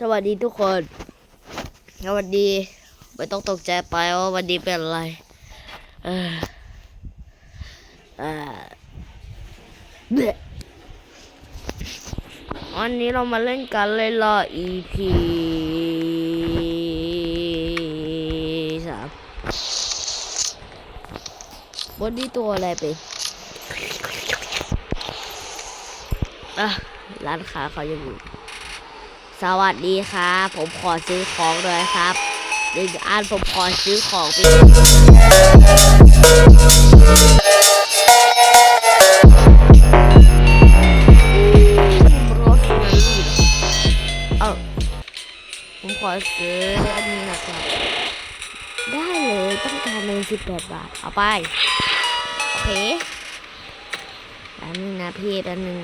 สวัสดีทุกคน สวัสดี ไม่ต้องตกใจไปว่าวันนี้เป็นอะไรเออวันนี้เรามาเล่นกันเลยรอ EP สามวันนี้ตัวอะไรไปอะร้านค้าเขายังอยู่ สวัสดีครับ ผมขอซื้อของด้วยครับหนึ่งอันผมขอซื้อของไปเอ้าผมขอซื้ออันนี้นะครับได้เลยต้องการเงินสิบแปดบาท เอาไป โอเคแป๊บนึงนะพี่แป๊บนึง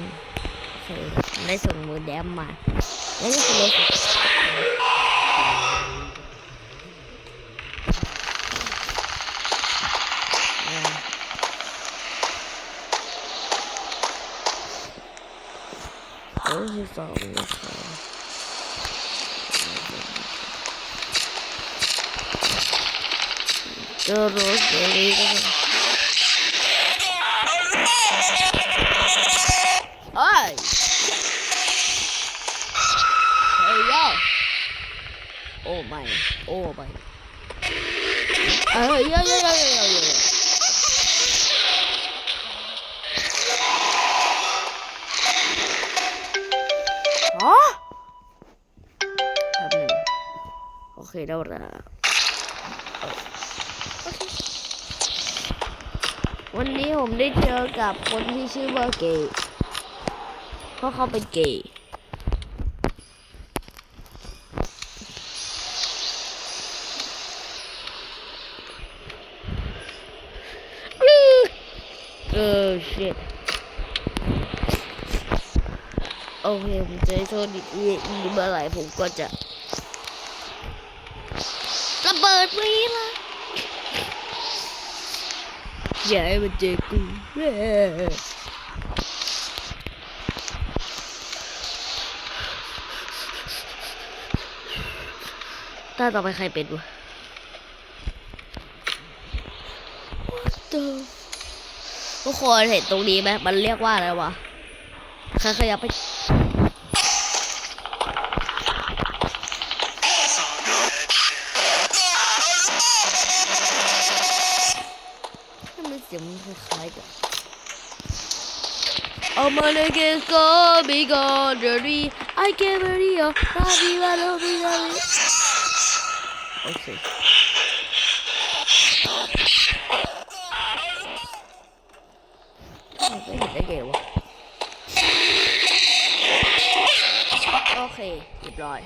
โอเคได้ส่งมือแดมมา แล้วนี่คือรถโอ้ยสองนะคะเจอรถเบอรี่ก็ได้เอ้ย Hey yo! Oh my! Oh my! เอ้ยเยอะเยอะเยอะเยอะเยอะอ๋อแป๊บหนึงโอเคได้แล้วโอเควันนี้ผมได้เจอกับคนที่ชื่อว่าเกย์เพราะเขาเป็นเกย์ เออ shit โอเคผมจะโทษอีกอีเมื่อไหร่ผมก็จะระเบิดวีละอย่าให้มันเจอกูเว้าต่อไปใครเป็นวะ What the ทุกคนเห็นตรงนี้ไหมมันเรียกว่าอะไรวะใครขยับไปทำไมเสียงมันคล้ายๆกัน I'm gonna get so big on the tree I can't believe it Baby, I don't be sorry โอเค ไงวะ โอเคเรียบร้อย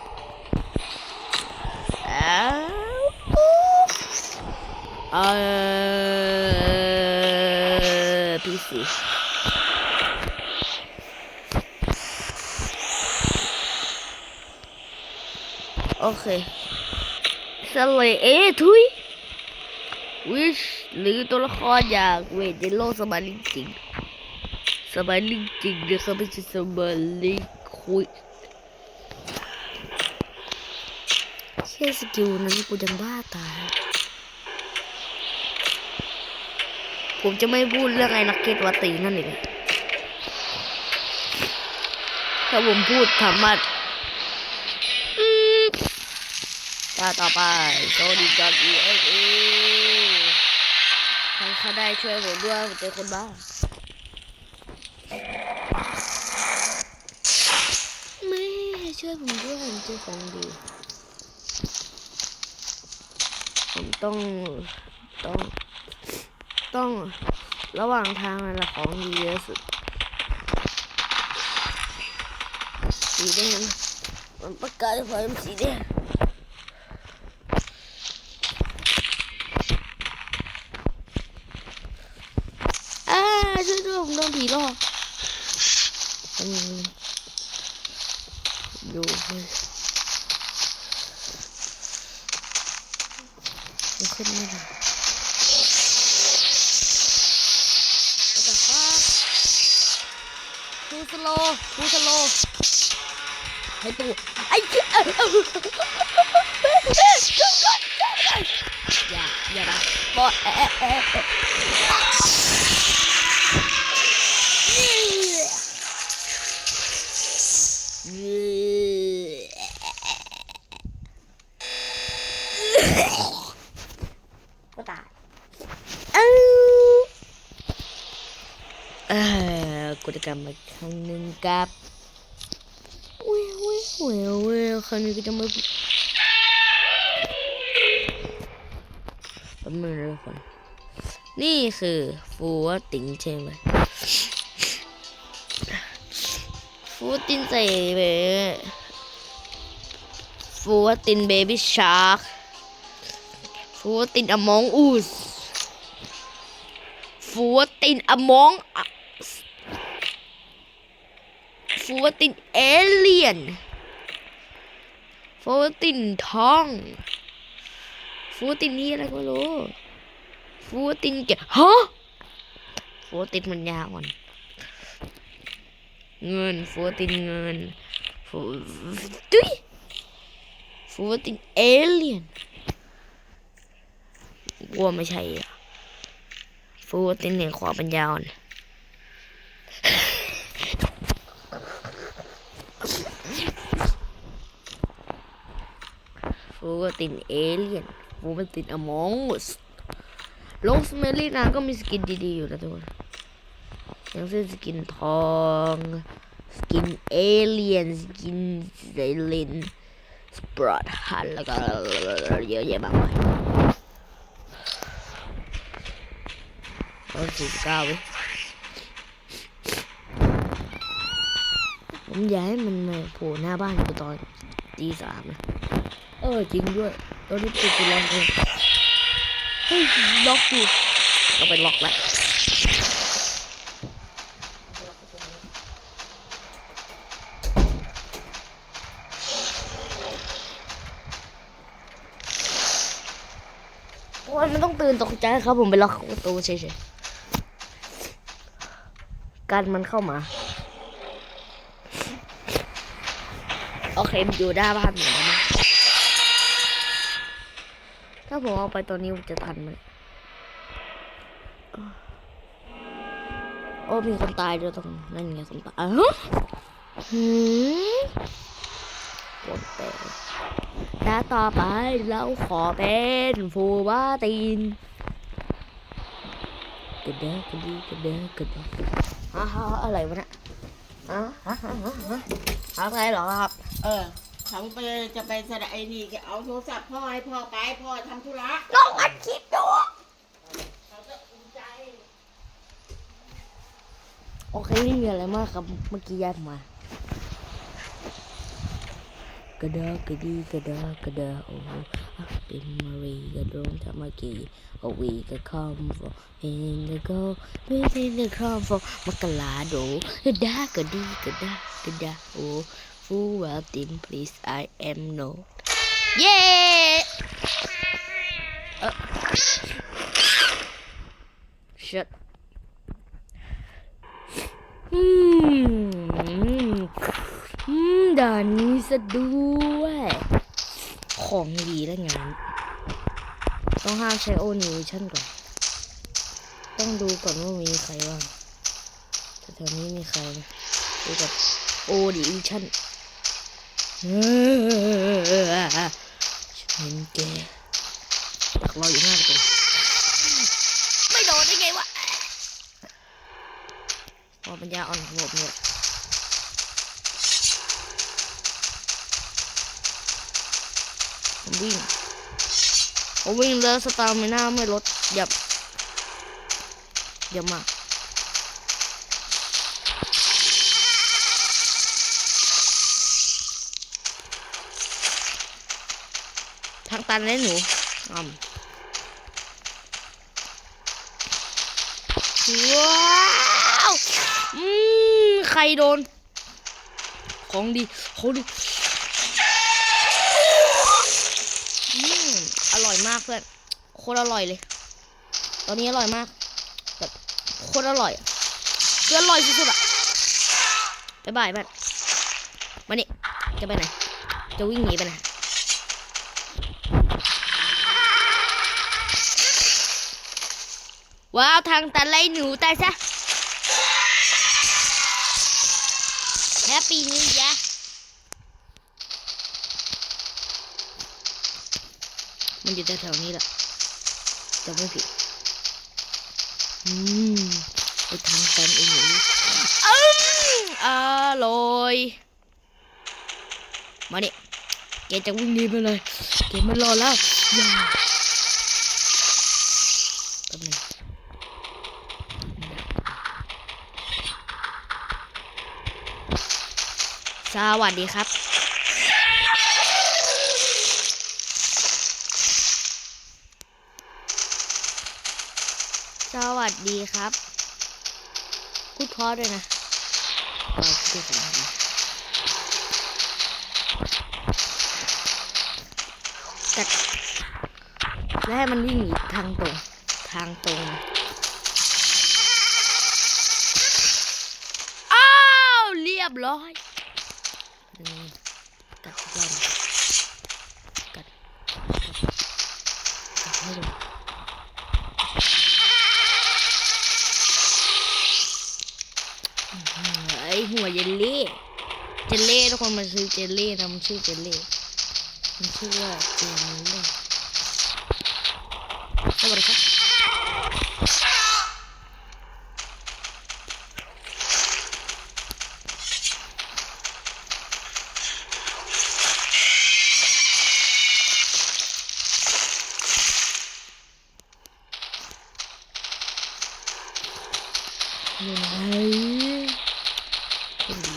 แล้วเออพีซีโอเคสเลเอทุยวิชหรือตัวละครอย่างเวทในโลกสมัยจริง สมัยลิงจริงนะครับไม่ใช่สมัยลิงคุยแค่สกิลนั้นกูยังบ้าตายผมจะไม่พูดเรื่องไอ้นักเก็ตวัตีนั่นเองถ้าผมพูดสามารถอืมตาต่อไปโซดีจากอีเอ็กเอใครเขาได้ช่วยผมด้วยผมเป็นคนบ้า ไม่ช่วย ผมด้วยผมเจอของดี ผมต้องต้อง ต้องระหว่างทางนั่นแหละของดีเยอะสุดสีแดงมันประกาศไฟมันสีแดงอ่าช่วยด้วยผมโดนผีหลอก อืมอยู่เฮ้ยขึ้นไม่ได้ What the fuck ทูสโลทูสโลให้ตู้ไอ้เหี้ยเออเอออย่าอย่านะบอเอะเอะ กับเว้ยเว้ยเว้ยเว้ยคราวนี้ก็จะมาแป๊บนึงนะทุกคน นี่คือฟูวติงใช่ไหมฟูตินใส่เบฟูวตินเบบี้ชาร์กฟูวตินอมองอูสฟูวตินอมอง ฟูวตินเอเลียนฟูวตินทอง ฟูวตินนี่อะไรก็รู้ ฟูตินเกะฮะฟูตินมันยาวอ่อนเงินฟูตินเงินฟูดุยฟูตินเอเลียนกลัวไม่ใช่อะฟูตินเนี่ยขวาปัญญาอ่อน ฟูตินเอเลียนฟูตินอมองสโลกสเมลี่นางก็มีสกินดีๆอยู่นะทุกคนอย่างเช่นสกินทองสกินเอเลียนสกินไซเลนสปรอตฮันแล้วก็เยอะแยะมากมายตอนสี่สิบเก้าเว้ยผมอยากให้มันมาโผล่หน้าบ้านกูตอนตีสามนะ เออจริงด้วยตอนนี้กูกูลองเองเฮ้ยล็อกอยู่ต้องไปล็อกแล้วโอ้ยมันต้องตื่นตกใจครับผมไปล็อกประตูเฉยๆกันมันเข้ามาโอเคอยู่หน้าบ้านเหมือน ถ้าผมเอาไปตอนนี้ผมจะทันไหมโอ้มีคนตายด้วยตรงนั่นไงคนตายอ้าวหืมคนแปลกแล้วต่อไปเราขอเป็นฟูวาตีนกระเดะกระดีกระเดะกระเดะฮะฮะอะไรวะเนี่ยฮะฮะฮะฮะอะไรเหรอครับ เออ เขาไปจะไปสระไอ้นี่จะเอาโทรศัพท์พ่อให้พ่อไปพ่อทำธุระน้องอัดคลิปดูเขาจะอุ่นใจโอเคไม่มีอะไรมากครับเมื่อกี้ย้ายมากระเดากระดีกระเดากระเดาโอ้โหเป็นมารีกระโดงทำมากีโอวีกระคอมฟอเฮนกระโกเวเทนกระคอมฟอมกลาโดกระดากระดีกระดากระดาโอ้ ฟูว e ติม please I am no เย้เออ shut อืมอืมด่านนี้ซะด้วย ของดีแล้วงานต้องห้ามใช้โอนิวชั่นก่อน ต้องดูก่อนว่ามีใครบ้างแถวนี้มีใครดูกับโอดิชั่น ฉันเห็นแกดักรออยู่หน้าประตูไม่โดนได้ไงวะพอปัญญาอ่อนของผมเนี่ยผมวิ่งผมวิ่งแล้วสตาร์มิน่าไม่ลดหยับหยับมากทาง ตันเลยหนูอืมว้าวอืมใครโดน ของดีของดีอืมอร่อยมากเพื่อน โคตรอร่อยเลย ตอนนี้อร่อยมาก แบบโคตรอร่อยอะคืออร่อยสุดๆอะบ๊ายบายแม่มานี่จะไปไหน จะวิ่งหนีไปไหน ว้าวทางตันไล่หนูตายซะแฮปปี้นิวยะมันอยู่แถวๆนี้แหละจะไม่ผิด อืมไปทางตันไอ้หนูอืมอร่อย มาเนี่ย แกจะวิ่งหนีไปเลยแกไมันรอแล้วอย่าแป๊บนึงสวัสดีครับ สวัสดีครับพูดเพราะด้วยนะเออพูดเสียงดี กัดแล้วให้มันวิ่งหนีทางตรง ทางตรงอ้าวเรียบร้อยกัดย่อมกัดกัดกัดไม่ลงอื้อหือไอหัวเยลลี่ เจลลี่ทุกคนมันคือเจลลี่นะมันชื่อเจลลี่ มันชื่อว่าเจลลี่สวัสดีครับอยู่ไหนคนดี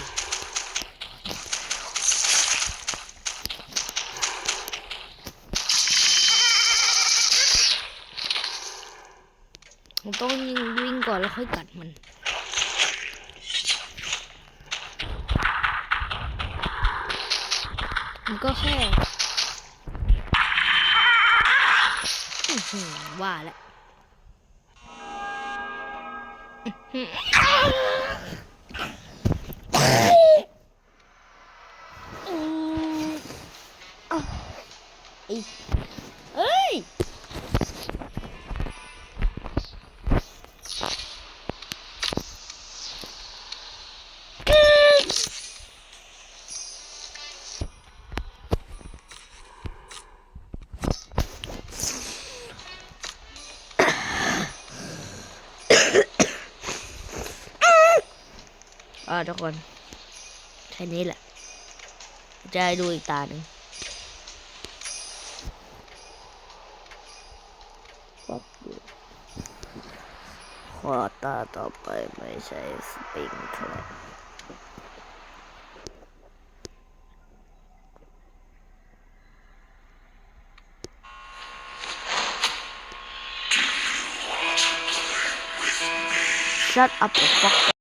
ผม ต้องยิงวิ่งก่อนแล้วค่อยกัดมันมันก็แค่ว่าแล้ว อ่าทุกคนแค่นี้แหละ จะให้ดูอีกตาหนึ่งขอตาต่อไปไม่ใช่สปริงครับ Shut up the fuck